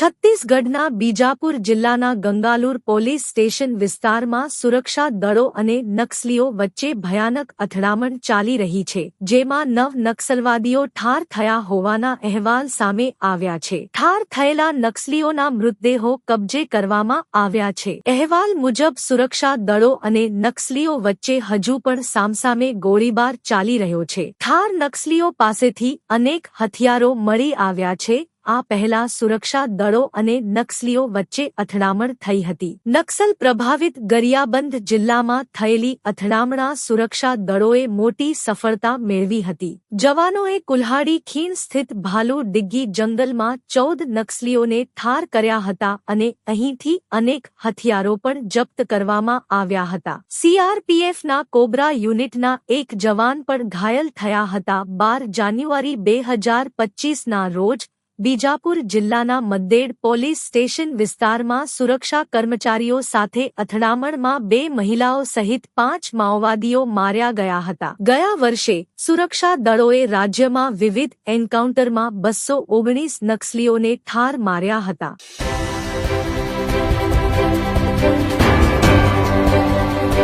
છત્તીસગઢના બીજાપુર જિલ્લાના ગંગાલુર police station વિસ્તારમાં સુરક્ષા દળો અને નક્સલીઓ વચ્ચે ભયાનક અથડામણ ચાલી રહી છે, જેમાં નવ નક્સલવાદીઓ ઠાર થયા હોવાના અહેવાલ સામે આવ્યા છે. ઠાર થયેલા નક્સલીઓના મૃતદેહો કબજે કરવામાં આવ્યા છે. અહેવાલ મુજબ સુરક્ષા દળો અને નક્સલીઓ વચ્ચે હજુ પણ સામસામે ગોળીબાર ચાલી રહ્યો છે. ઠાર નક્સલીઓ પાસેથી અનેક હથિયારો મળી આવ્યા છે આ પહેલા સુરક્ષા દળો અને નક્સલીઓ વચ્ચે અથડામણ થઈ હતી. નક્સલ પ્રભાવિત ગરિયાબંધ જિલ્લામાં થયેલી અથડામણા સુરક્ષા દળોએ મોટી સફળતા મેળવી હતી. જવાનોએ કુલ્હાડી ખીણ સ્થિત ભાલુ ડિગ્ગી જંગલમાં ચૌદ નક્સલીઓને ઠાર કર્યા હતા અને અહીંથી અનેક હથિયારો પણ જપ્ત કરવામાં આવ્યા હતા. સીઆરપીએફના કોબ્રા યુનિટના એક જવાન પણ ઘાયલ થયા હતા બાર જાન્યુઆરી બે હજાર પચીસના રોજ બીજાપુર જિલ્લાના મદ્દેડ પોલીસ સ્ટેશન વિસ્તારમાં સુરક્ષા કર્મચારીઓ સાથે અથડામણમાં બે મહિલાઓ સહિત પાંચ માઓવાદીઓ માર્યા ગયા હતા. ગયા વર્ષે સુરક્ષા દળોએ રાજ્યમાં વિવિધ એન્કાઉન્ટરમાં બસો ઓગણીસ નક્સલીઓને ઠાર માર્યા હતા.